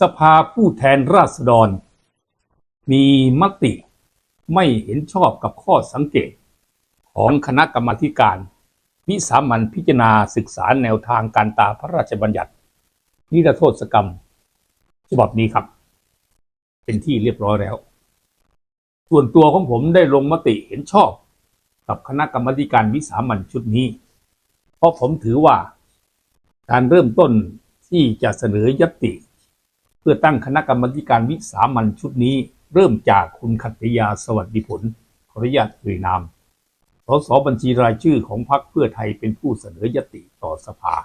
สภาผู้แทนราษฎร มีมติไม่เห็นชอบกับข้อสังเกต ของคณะกรรมาการวิสามันพิจารณาศึกษาแนวทางการตาพระราชบัญญัติ นิรโทษกรรม ฉบับนี้ครับ เป็นที่เรียบร้อยแล้ว ส่วนตัวของผมได้ลงมติเห็นชอบ กับคณะกรรมาการวิสามันชุดนี้ เพราะผมถือว่า การเริ่มต้นที่จะเสนอยติ พื่อตั้งคณะกรรมการวิสามันชุดนี้เริ่มจากคุณขัตยาสวัสดิผลขออนุญาตเอ่ยนาม สสบัญชีรายชื่อของพรรคเพื่อไทยเป็นผู้เสนอยติต่อสภา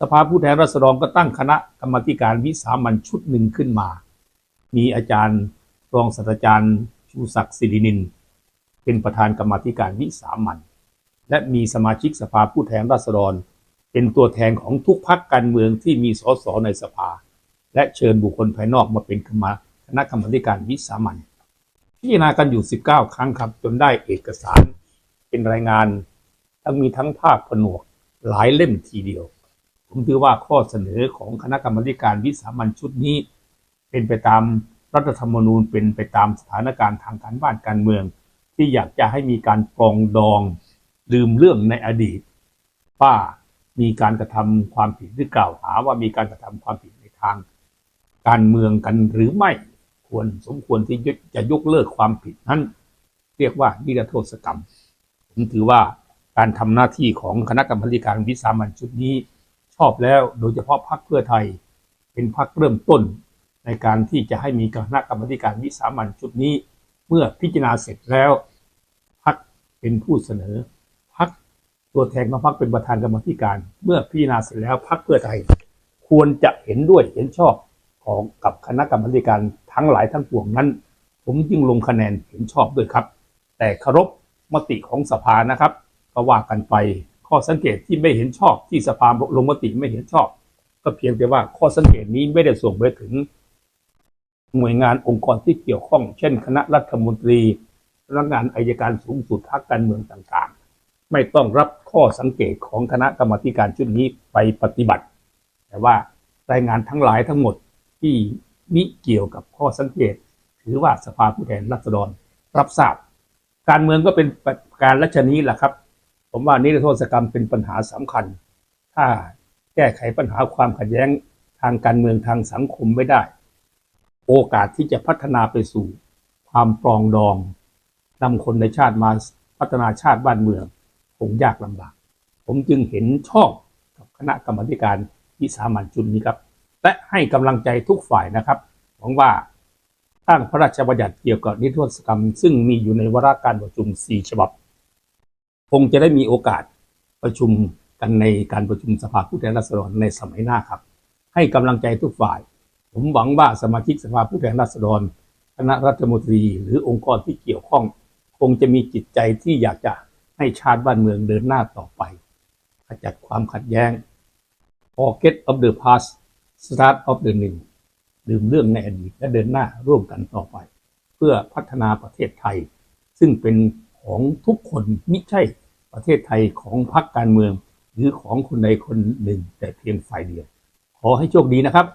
สภาผู้แทนราษฎรก็ตั้งคณะกรรมการวิสามันชุดหนึ่งขึ้นมา มีอาจารย์รองศาสตราจารย์ชูศักดิ์สิรินิน เป็นประธานกรรมการวิสามันและมีสมาชิกสภาผู้แทนราษฎร เป็นตัวแทนของทุกพรรคการเมืองที่มีสสในสภา และเชิญบุคคลภายนอกมาเป็นคณะกรรมการวิสามันพิจารณากันอยู่ 19 ครั้งครับ จนได้เอกสารเป็นรายงานทั้งมีทั้งภาพผนวกหลายเล่มทีเดียว ผมถือว่าข้อเสนอของคณะกรรมการวิสามันชุดนี้ เป็นไปตามรัฐธรรมนูญเป็นไปตามสถานการณ์ทางการบ้านการเมือง ที่อยากจะให้มีการปรองดองลืมเรื่องในอดีตว่ามีการกระทำความผิดหรือกล่าวหาว่ามีการกระทำความผิดในทาง การเมืองกันหรือไม่ควรสมควรที่จะยกเลิกความผิดนั้น เรียกว่านิรโทษกรรมผมถือว่าการทำหน้าที่ของคณะกรรมการวิสามันชุดนี้ ชอบแล้วโดยเฉพาะพรรคเพื่อไทย เป็นพรรคเริ่มต้น ในการที่จะให้มีคณะกรรมการวิสามันชุดนี้ เมื่อพิจารณาเสร็จแล้วพรรคเป็นผู้เสนอพรรคตัวแทนของพรรคเป็นประธานกรรมธิการ เมื่อพิจารณาเสร็จแล้วพรรคเพื่อไทย ควรจะเห็นด้วยเห็นชอบ ของกับคณะกรรมการทั้งหลายทั้งปวงนั้น ผมจึงลงคะแนนเห็นชอบด้วยครับ แต่เคารพมติของสภานะครับก็ว่ากันไปข้อสังเกตที่ไม่เห็นชอบที่สภาลงมติไม่เห็นชอบ ก็เพียงแต่ว่าข้อสังเกตนี้ไม่ได้ส่งไปถึง หน่วยงานองค์กรที่เกี่ยวข้อง เช่น คณะรัฐมนตรีพนักงานอายการสูงสุดพรรคการเมืองต่างๆ ไม่ต้องรับข้อสังเกตของคณะกรรมการชุดนี้ไปปฏิบัติ แต่ว่ารายงานทั้งหลายทั้งหมด ที่มิเกี่ยวกับข้อสังเกต ถือว่าสภาผู้แทนราษฎรรับทราบ การเมืองก็เป็นการลัชนี้แหละครับ ผมว่านิรโทษกรรมเป็นปัญหาสำคัญ ถ้าแก้ไขปัญหาความขัดแย้งทางการเมืองทางสังคมไม่ได้ โอกาสที่จะพัฒนาไปสู่ความปรองดองนำคนในชาติมาพัฒนาชาติบ้านเมืองคงยากลำบาก ผมจึงเห็นชอบกับคณะกรรมการวิสามันจุนนี้ครับ และให้กำลังใจทุกฝ่ายนะครับหวังว่าตั้งพระราชบัญญัติเกี่ยวกับนิรโทษกรรม ซึ่งมีอยู่ในวาระการประชุม 4 ฉบับ คงจะได้มีโอกาสประชุมกันในการประชุมสภาผู้แทนราษฎรในสมัยหน้าครับ ให้กำลังใจทุกฝ่าย ผมหวังว่าสมาชิกสภาผู้แทนราษฎรคณะรัฐมนตรีหรือองค์กรที่เกี่ยวข้อง คงจะมีจิตใจที่อยากจะให้ชาติบ้านเมืองเดินหน้าต่อไปขจัดความขัดแย้ง forget of the past start of the new ลืมเรื่องในอดีตและเดินหน้าร่วมกันต่อไป เพื่อพัฒนาประเทศไทย ซึ่งเป็นของทุกคนมิใช่ประเทศไทยของพรรคการเมือง หรือของคนใดคนหนึ่งแต่เพียงฝ่ายเดียว ขอให้โชคดีนะครับ